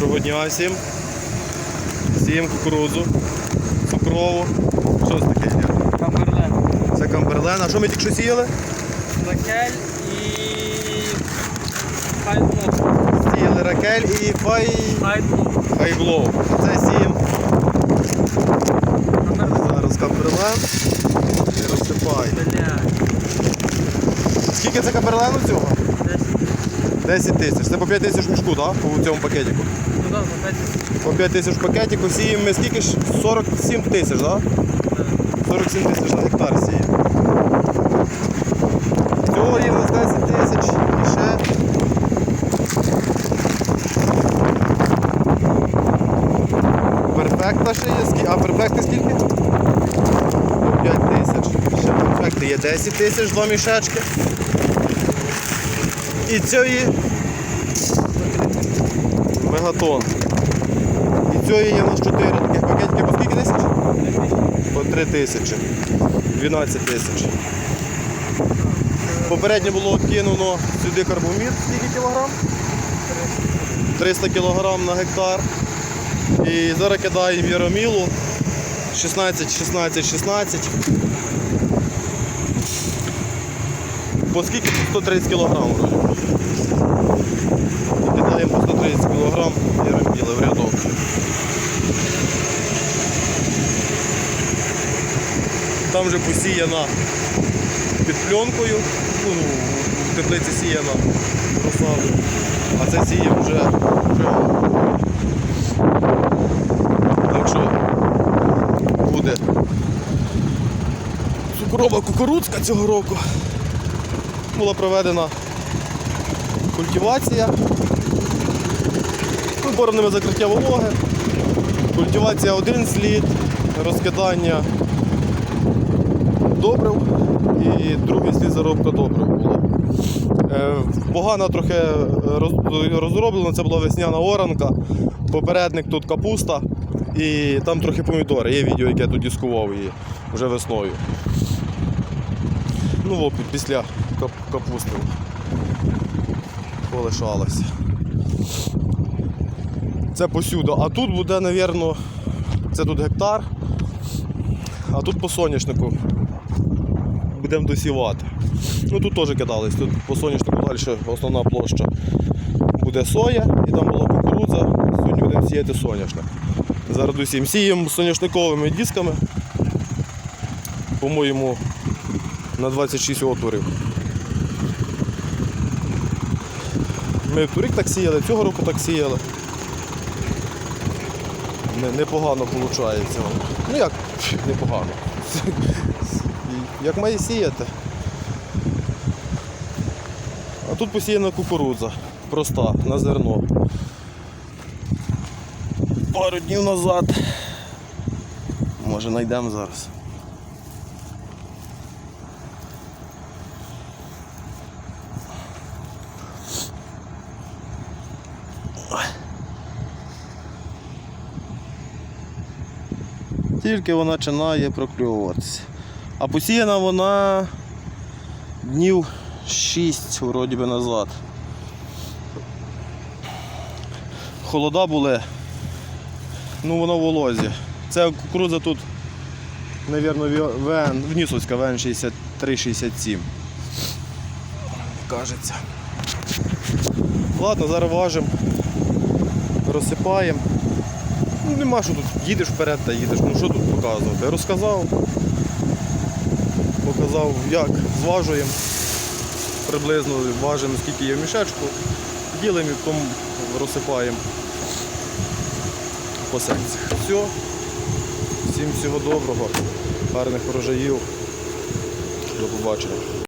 Доброго дня всім. Сіємо кукурудзу, цукрову. Що це таке? Камберлен. Це камберлен. А що ми тільки що сіяли? Лакель і хайтлоп. Сіяли ракель і фай... Хайтлоп. файглоу. Це сіємо. Зараз камберлен. І розсипай. Скільки це камберлену цього? Десь 10 тисяч. Це по 5 тисяч мішку, так? По цьому пакетику. По 5 тисяч в пакетику сіємо ми скільки ж? 47 тисяч, так? 47 тисяч на гектар сіє. Цього є нас 10 тисяч і ще. Перфекта ще є. Скі- А перфекти скільки? 5 тисяч. Ще перфекти є 10 тисяч, два мішечки. І цієї мегатон. І цієї є у нас 4 таких пакетики. По скільки тисяч? По 3 тисячі. 12 тисяч. Попередньо було кинуто сюди карбомід. Скільки кілограм? 300 кілограм на гектар. І зараз кидаємо Яромілу 16, 16, 16. По скільки? 130 кілограм. вроде. І кидаємо по 130 кілограм Яроміли в рядок. Там вже посіяна під пленкою, ну, в теплиці сіяна розсаду, а це сіє вже прямо. Так буде цукрова кукурудзка цього року. Була проведена культивація, ну, закриття вологи, культивація один слід, розкидання добрив і другий слід заробка добрив була. Е, Погано трохи розроблено, це була весняна оранка, попередник тут капуста і там трохи помідори. Є відео, яке я тут дискував її вже весною. Ну, після кап- капусти полишалося. Це посюди. А тут буде, мабуть, це тут гектар, а тут по соняшнику будемо досівати. Ну тут теж кидались, тут по соняшнику далі основна площа буде соя і там була кукурудза. Сьогодні будемо сіяти соняшник. Зараз досіємо. Сіємо соняшниковими дисками. По-моєму, на 26 отворів. Ми торік так сіяли, цього року так сіяли. Не- Непогано виходить. Ну як непогано. Як має сіяти. А тут посіяна кукурудза. Проста, на зерно. Пару днів назад. Може знайдемо зараз. Тільки вона починає прокльовуватися. А посіяна вона днів 6 вроді би назад. Холода були, ну воно в волозі. Це кукурудза тут, мабуть, ВН, Внісовська ВН 63-67. Кажеться. Ладно, зараз важимо, розсипаємо. Ну, нема що тут, їдеш вперед та їдеш. Ну що тут показувати? Розказав, показав, як зважуємо приблизно, важимо, скільки є в мішечку, ділимо і потім розсипаємо по секціях. Все. Всім всього доброго, гарних врожаїв. До побачення.